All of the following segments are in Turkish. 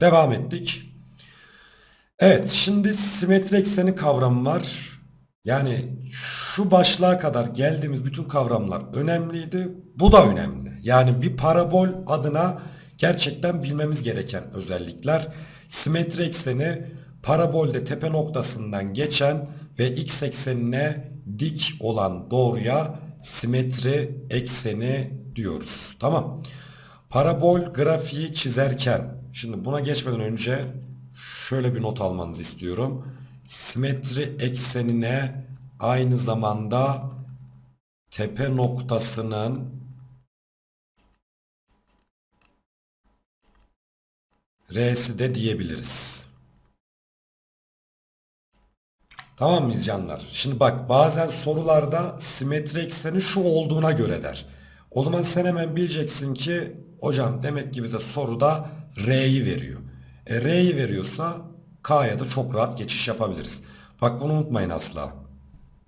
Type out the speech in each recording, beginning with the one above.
Devam ettik. Evet şimdi simetri ekseni kavramı var. Yani şu başlığa kadar geldiğimiz bütün kavramlar önemliydi. Bu da önemli. Yani bir parabol adına gerçekten bilmemiz gereken özellikler. Simetri ekseni parabolde tepe noktasından geçen ve x eksenine dik olan doğruya simetri ekseni diyoruz. Tamam. Parabol grafiği çizerken şimdi buna geçmeden önce şöyle bir not almanızı istiyorum. Simetri eksenine aynı zamanda tepe noktasının R'si de diyebiliriz. Tamam mıyız canlar? Şimdi bak bazen sorularda simetri ekseni şu olduğuna göre der. O zaman sen hemen bileceksin ki hocam demek ki bize soruda R'yi veriyor. E, R'yi veriyorsa K'ya da çok rahat geçiş yapabiliriz. Bak bunu unutmayın asla.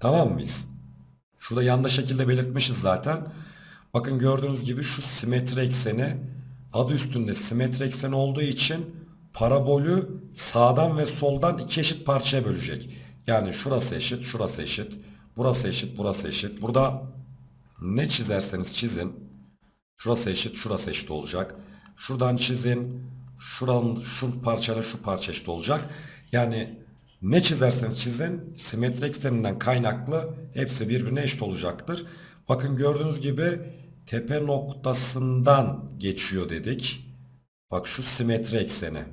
Tamam mıyız? Şurada yanda şekilde belirtmişiz zaten. Bakın gördüğünüz gibi şu simetri ekseni adı üstünde simetri ekseni olduğu için parabolü sağdan ve soldan iki eşit parçaya bölecek. Yani şurası eşit, şurası eşit, burası eşit, burası eşit. Burada ne çizerseniz çizin. Şurası eşit, şurası eşit olacak. Şuradan çizin. Şuran, şu parçayla şu parça eşit olacak. Yani ne çizerseniz çizin simetri ekseninden kaynaklı hepsi birbirine eşit olacaktır. Bakın gördüğünüz gibi tepe noktasından geçiyor dedik. Bak şu simetri ekseni.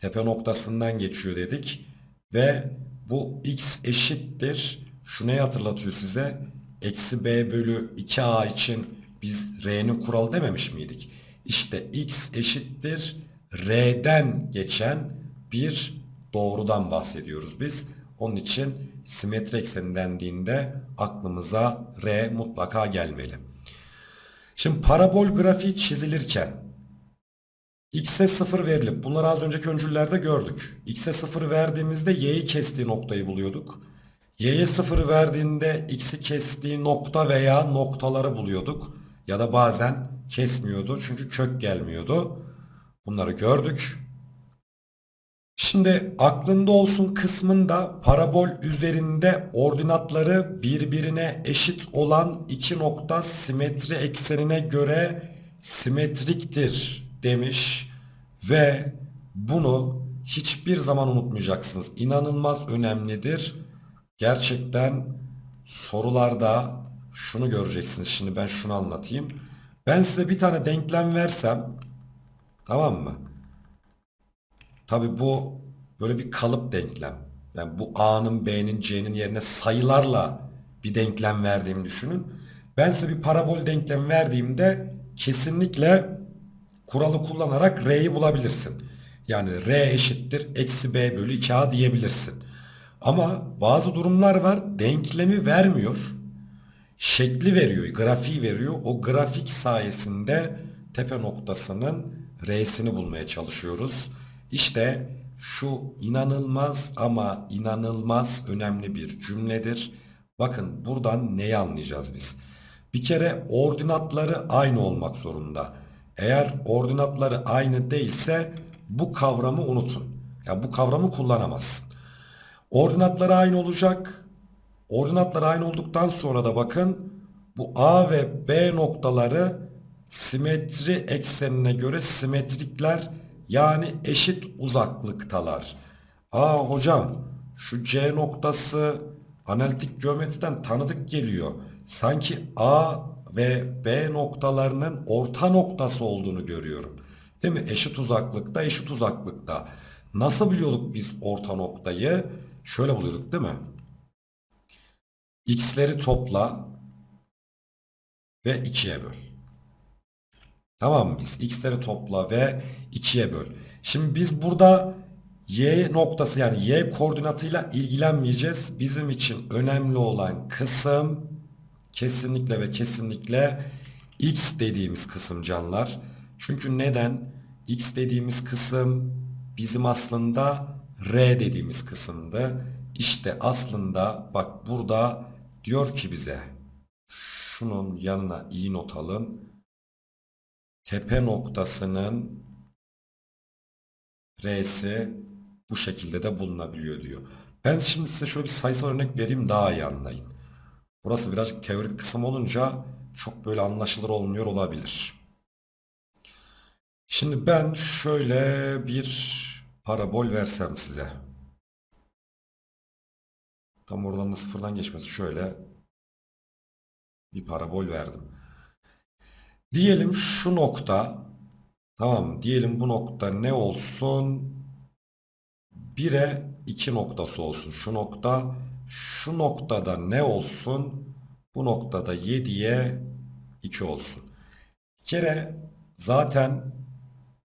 Tepe noktasından geçiyor dedik. Ve bu x eşittir. Şu neyi hatırlatıyor size? Eksi b bölü 2a için biz r'nin kuralı dememiş miydik? İşte x eşittir r'den geçen bir doğrudan bahsediyoruz biz. Onun için simetri ekseni dendiğinde aklımıza r mutlaka gelmeli. Şimdi parabol grafiği çizilirken x'e 0 verilip bunları az önceki öncüllerde gördük. x'e 0 verdiğimizde y'yi kestiği noktayı buluyorduk. Y'ye 0 verdiğinde x'i kestiği nokta veya noktaları buluyorduk. Ya da bazen kesmiyordu çünkü kök gelmiyordu. Bunları gördük. Şimdi aklında olsun kısmında parabol üzerinde ordinatları birbirine eşit olan iki nokta simetri eksenine göre simetriktir demiş ve bunu hiçbir zaman unutmayacaksınız. İnanılmaz önemlidir. Gerçekten sorularda şunu göreceksiniz. Şimdi ben şunu anlatayım. Ben size bir tane denklem versem tamam mı? Tabi bu böyle bir kalıp denklem. Yani bu A'nın B'nin C'nin yerine sayılarla bir denklem verdiğimi düşünün. Ben size bir parabol denklem verdiğimde kesinlikle kuralı kullanarak R'yi bulabilirsin. Yani R eşittir eksi B bölü 2A diyebilirsin. Ama bazı durumlar var denklemi vermiyor. Şekli veriyor, grafiği veriyor. O grafik sayesinde tepe noktasının R'sini bulmaya çalışıyoruz. İşte şu inanılmaz ama inanılmaz önemli bir cümledir. Bakın buradan neyi anlayacağız biz? Bir kere ordinatları aynı olmak zorunda. Eğer ordinatları aynı değilse bu kavramı unutun. Yani bu kavramı kullanamazsın. Ordinatları aynı olacak. Ordinatlar aynı olduktan sonra da bakın bu A ve B noktaları simetri eksenine göre simetrikler yani eşit uzaklıktalar. Aa hocam şu C noktası analitik geometriden tanıdık geliyor. Sanki A ve B noktalarının orta noktası olduğunu görüyorum. Değil mi? Eşit uzaklıkta, eşit uzaklıkta. Nasıl biliyorduk biz orta noktayı? Şöyle buluyorduk değil mi? X'leri topla ve 2'ye böl. Tamam mı? X'leri topla ve 2'ye böl. Şimdi biz burada Y noktası yani Y koordinatıyla ilgilenmeyeceğiz. Bizim için önemli olan kısım kesinlikle ve kesinlikle X dediğimiz kısım canlar. Çünkü neden? X dediğimiz kısım bizim aslında R dediğimiz kısımdı. İşte aslında bak burada diyor ki bize şunun yanına iyi not alın tepe noktasının R'si bu şekilde de bulunabiliyor diyor. Ben şimdi size şöyle bir sayısal örnek vereyim daha iyi anlayın. Burası birazcık teorik kısım olunca çok böyle anlaşılır olmuyor olabilir. Şimdi ben şöyle bir parabol versem size. Tam oradan da sıfırdan geçmesi şöyle bir parabol verdim. Diyelim şu nokta tamam diyelim bu nokta ne olsun? 1'e 2 noktası olsun. Şu nokta şu noktada ne olsun? Bu noktada 7'ye 2 olsun. Bir kere zaten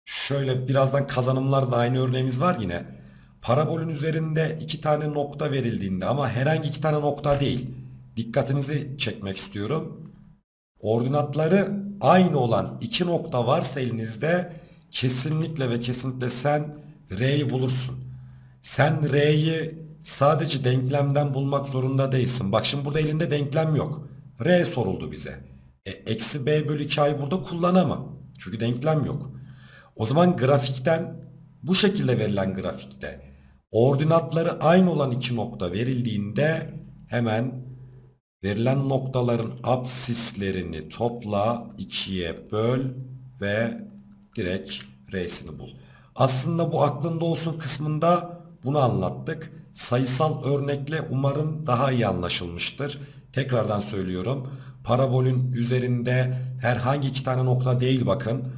şöyle birazdan kazanımlarda aynı örneğimiz var yine. Parabolün üzerinde iki tane nokta verildiğinde ama herhangi iki tane nokta değil. Dikkatinizi çekmek istiyorum. Ordinatları aynı olan iki nokta varsa elinizde kesinlikle ve kesinlikle sen R'yi bulursun. Sen R'yi sadece denklemden bulmak zorunda değilsin. Bak şimdi burada elinde denklem yok. R soruldu bize. E, eksi B bölü 2A'yı burada kullanamam. Çünkü denklem yok. O zaman grafikten bu şekilde verilen grafikte ordinatları aynı olan iki nokta verildiğinde hemen verilen noktaların absislerini topla, ikiye böl ve direkt R'sini bul. Aslında bu aklında olsun kısmında bunu anlattık. Sayısal örnekle umarım daha iyi anlaşılmıştır. Tekrardan söylüyorum. Parabolün üzerinde herhangi iki tane nokta değil bakın.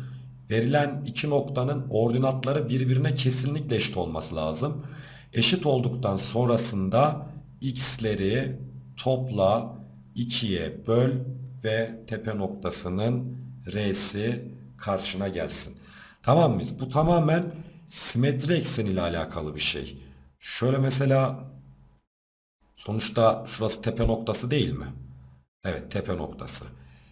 Verilen iki noktanın ordinatları birbirine kesinlikle eşit olması lazım. Eşit olduktan sonrasında x'leri topla 2'ye böl ve tepe noktasının r'si karşına gelsin. Tamam mıyız? Bu tamamen simetri ekseni ile alakalı bir şey. Şöyle mesela sonuçta şurası tepe noktası değil mi? Evet tepe noktası.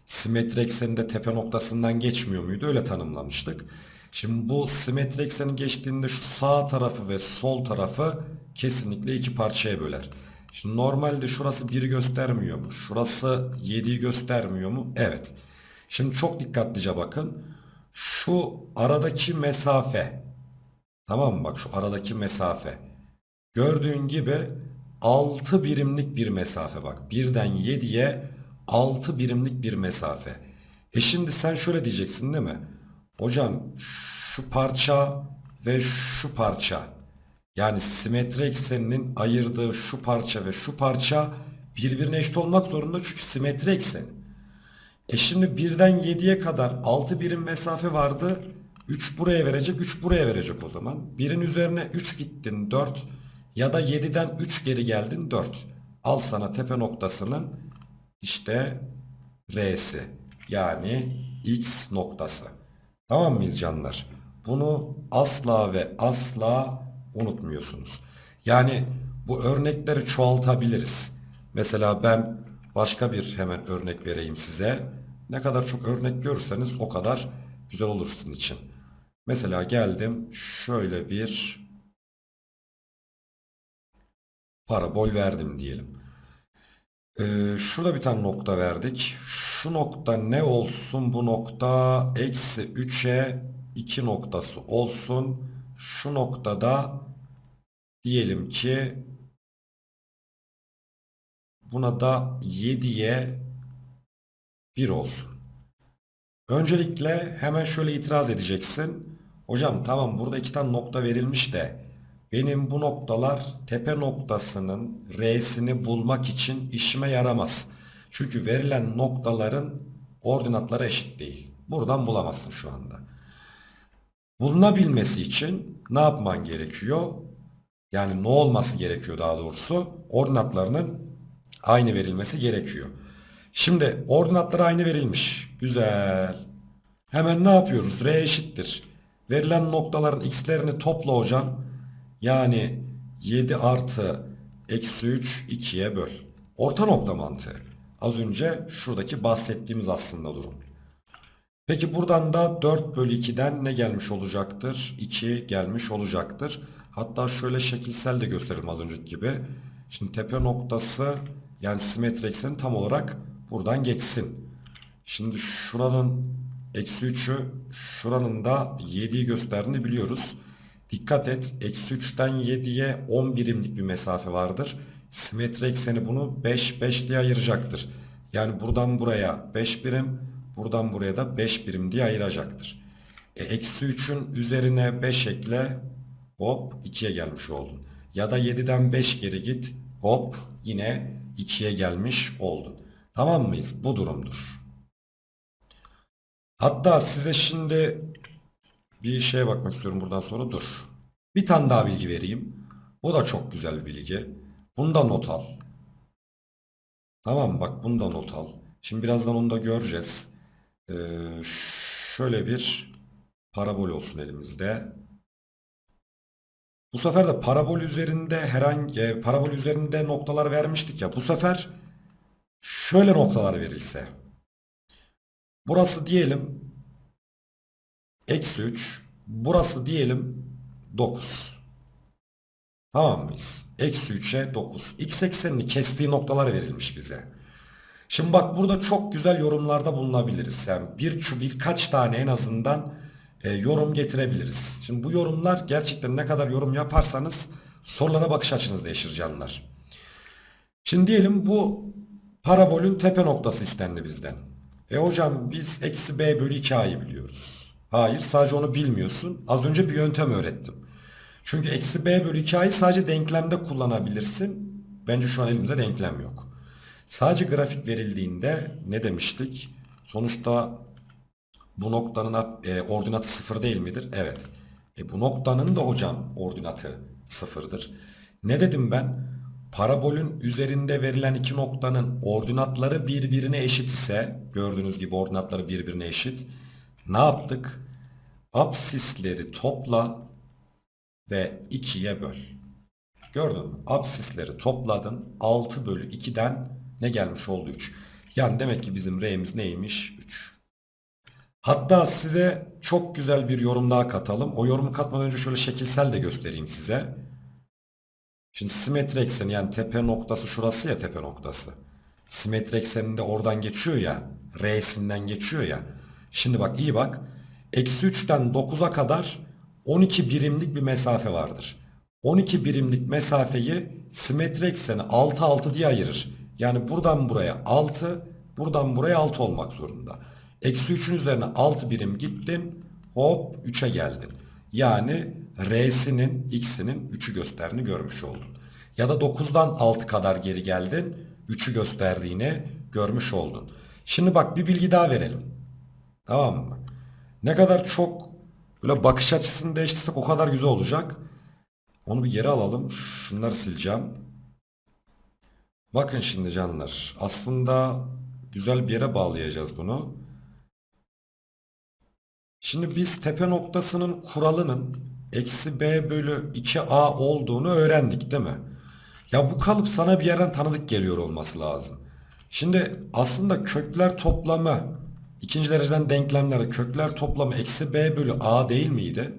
Simetri ekseninde tepe noktasından geçmiyor muydu? Öyle tanımlamıştık. Şimdi bu simetri ekseni geçtiğinde şu sağ tarafı ve sol tarafı kesinlikle iki parçaya böler. Şimdi normalde şurası 1'i göstermiyor mu? Şurası 7'yi göstermiyor mu? Evet. Şimdi çok dikkatlice bakın. Şu aradaki mesafe. Tamam mı? Bak şu aradaki mesafe. Gördüğün gibi 6 birimlik bir mesafe bak. 1'den 7'ye 6 birimlik bir mesafe. E şimdi sen şöyle diyeceksin değil mi? Hocam şu parça ve şu parça yani simetri ekseninin ayırdığı şu parça ve şu parça birbirine eşit olmak zorunda çünkü simetri ekseni. E şimdi birden 7'ye kadar 6 birim mesafe vardı. 3 buraya verecek, 3 buraya verecek o zaman. Birin üzerine 3 gittin 4 ya da 7'den 3 geri geldin 4. Al sana tepe noktasının işte R'si yani X noktası. Tamam mıyız canlar? Bunu asla ve asla unutmuyorsunuz. Yani bu örnekleri çoğaltabiliriz. Mesela ben başka bir hemen örnek vereyim size. Ne kadar çok örnek görürseniz o kadar güzel olur sizin için. Mesela geldim şöyle bir parabol verdim diyelim. Ee, şurada bir tane nokta verdik. Şu nokta ne olsun? Bu nokta eksi 3'e 2 noktası olsun. Şu noktada diyelim ki buna da 7'ye 1 olsun. Öncelikle hemen şöyle itiraz edeceksin. Hocam tamam burada iki tane nokta verilmiş de benim bu noktalar tepe noktasının R'sini bulmak için işime yaramaz. Çünkü verilen noktaların ordinatları eşit değil. Buradan bulamazsın şu anda. Bulunabilmesi için ne yapman gerekiyor? Yani ne olması gerekiyor daha doğrusu? Ordinatlarının aynı verilmesi gerekiyor. Şimdi ordinatlar aynı verilmiş. Güzel. Hemen ne yapıyoruz? R eşittir. Verilen noktaların x'lerini topla hocam. Yani 7 artı eksi 3 2'ye böl. Orta nokta mantığı. Az önce şuradaki bahsettiğimiz aslında durum. Peki buradan da 4 bölü 2'den ne gelmiş olacaktır? 2 gelmiş olacaktır. Hatta şöyle şekilsel de gösterelim az önceki gibi. Şimdi tepe noktası yani simetri ekseni tam olarak buradan geçsin. Şimdi şuranın eksi 3'ü şuranın da 7'yi gösterdiğini biliyoruz. Dikkat et. Eksi 3'ten 7'ye 10 birimlik bir mesafe vardır. Simetri ekseni bunu 5 5 diye ayıracaktır. Yani buradan buraya 5 birim, buradan buraya da 5 birim diye ayıracaktır. E, eksi 3'ün üzerine 5 ekle, hop 2'ye gelmiş oldun. Ya da 7'den 5 geri git, hop yine 2'ye gelmiş oldun. Tamam mıyız? Bu durumdur. Hatta size şimdi bir şeye bakmak istiyorum buradan sonra dur. Bir tane daha bilgi vereyim. Bu da çok güzel bir bilgi. Bunu da not al. Tamam? Bak bunu da not al. Şimdi birazdan onu da göreceğiz. Ee, şöyle bir parabol olsun elimizde. Bu sefer de parabol üzerinde herhangi e, parabol üzerinde noktalar vermiştik ya. Bu sefer şöyle noktalar verilse. Burası diyelim eksi 3. Burası diyelim 9. Tamam mıyız? Eksi 3'e 9. X eksenini kestiği noktalar verilmiş bize. Şimdi bak burada çok güzel yorumlarda bulunabiliriz. Yani bir, şu birkaç tane en azından e, yorum getirebiliriz. Şimdi bu yorumlar gerçekten ne kadar yorum yaparsanız sorulara bakış açınız değişir canlar. Şimdi diyelim bu parabolün tepe noktası istendi bizden. E hocam biz eksi b bölü 2a'yı biliyoruz. Hayır sadece onu bilmiyorsun. Az önce bir yöntem öğrettim. Çünkü eksi b bölü 2a'yı sadece denklemde kullanabilirsin. Bence şu an elimizde denklem yok. Sadece grafik verildiğinde ne demiştik? Sonuçta bu noktanın e, ordinatı sıfır değil midir? Evet. E bu noktanın da hocam ordinatı sıfırdır. Ne dedim ben? Parabolün üzerinde verilen iki noktanın ordinatları birbirine eşit ise gördüğünüz gibi ordinatları birbirine eşit. Ne yaptık? Absisleri topla ve 2'ye böl. Gördün mü? Absisleri topladın. 6 bölü 2'den ne gelmiş oldu 3. Yani demek ki bizim R'miz neymiş? 3. Hatta size çok güzel bir yorum daha katalım. O yorumu katmadan önce şöyle şekilsel de göstereyim size. Şimdi simetri ekseni yani tepe noktası şurası ya tepe noktası. Simetri ekseninde oradan geçiyor ya. R'sinden geçiyor ya. Şimdi bak iyi bak. Eksi 3'ten 9'a kadar 12 birimlik bir mesafe vardır. 12 birimlik mesafeyi simetri ekseni 6 6 diye ayırır. Yani buradan buraya 6, buradan buraya 6 olmak zorunda. Eksi 3'ün üzerine 6 birim gittin, hop 3'e geldin. Yani R'sinin, X'inin 3'ü gösterdiğini görmüş oldun. Ya da 9'dan 6 kadar geri geldin, 3'ü gösterdiğini görmüş oldun. Şimdi bak bir bilgi daha verelim. Tamam mı? Ne kadar çok böyle bakış açısını değiştirsek o kadar güzel olacak. Onu bir geri alalım. Şunları sileceğim. Bakın şimdi canlar. Aslında güzel bir yere bağlayacağız bunu. Şimdi biz tepe noktasının kuralının eksi b bölü 2a olduğunu öğrendik değil mi? Ya bu kalıp sana bir yerden tanıdık geliyor olması lazım. Şimdi aslında kökler toplamı ikinci dereceden denklemlerde kökler toplamı eksi b bölü a değil miydi?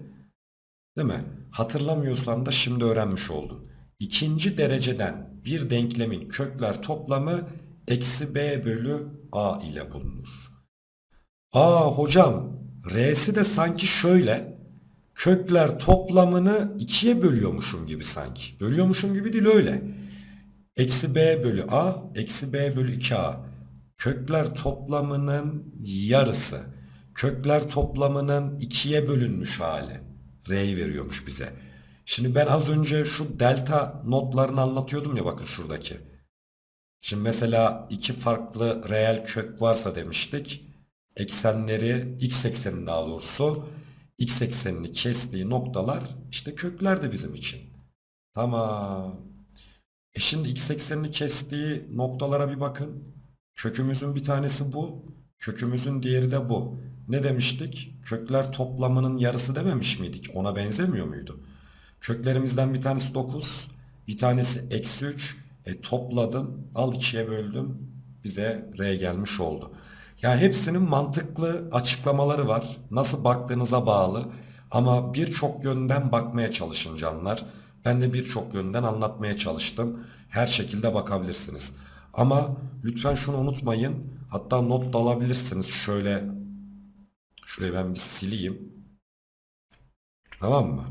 Değil mi? Hatırlamıyorsan da şimdi öğrenmiş oldun. İkinci dereceden bir denklemin kökler toplamı eksi b bölü a ile bulunur. Aa hocam R'si de sanki şöyle kökler toplamını ikiye bölüyormuşum gibi sanki. Bölüyormuşum gibi değil öyle. Eksi b bölü a eksi b bölü 2a. Kökler toplamının yarısı. Kökler toplamının ikiye bölünmüş hali. R'yi veriyormuş bize. Şimdi ben az önce şu delta notlarını anlatıyordum ya bakın şuradaki. Şimdi mesela iki farklı reel kök varsa demiştik. Eksenleri x eksenin daha doğrusu x eksenini kestiği noktalar işte kökler de bizim için. Tamam. E şimdi x eksenini kestiği noktalara bir bakın. Kökümüzün bir tanesi bu. Kökümüzün diğeri de bu. Ne demiştik? Kökler toplamının yarısı dememiş miydik? Ona benzemiyor muydu? Köklerimizden bir tanesi 9. Bir tanesi eksi 3. E topladım. Al 2'ye böldüm. Bize R gelmiş oldu. Yani hepsinin mantıklı açıklamaları var. Nasıl baktığınıza bağlı. Ama birçok yönden bakmaya çalışın canlar. Ben de birçok yönden anlatmaya çalıştım. Her şekilde bakabilirsiniz. Ama lütfen şunu unutmayın. Hatta not da alabilirsiniz. Şöyle şurayı ben bir sileyim. Tamam mı?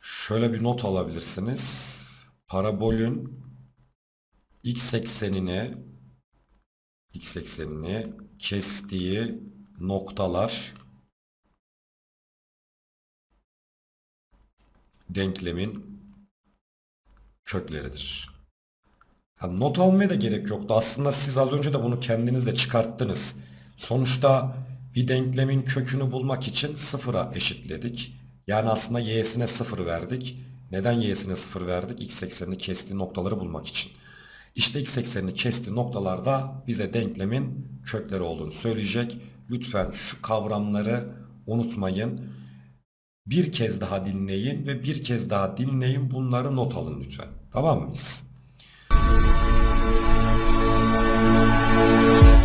Şöyle bir not alabilirsiniz. Parabolün x eksenini x eksenini kestiği noktalar denklemin kökleridir. Ha, not almaya da gerek yoktu. Aslında siz az önce de bunu kendiniz de çıkarttınız. Sonuçta bir denklemin kökünü bulmak için sıfıra eşitledik. Yani aslında y'sine sıfır verdik. Neden y'sine sıfır verdik? x eksenini kestiği noktaları bulmak için. İşte x eksenini kestiği noktalarda bize denklemin kökleri olduğunu söyleyecek. Lütfen şu kavramları unutmayın. Bir kez daha dinleyin ve bir kez daha dinleyin bunları not alın lütfen. Tamam mıyız? Música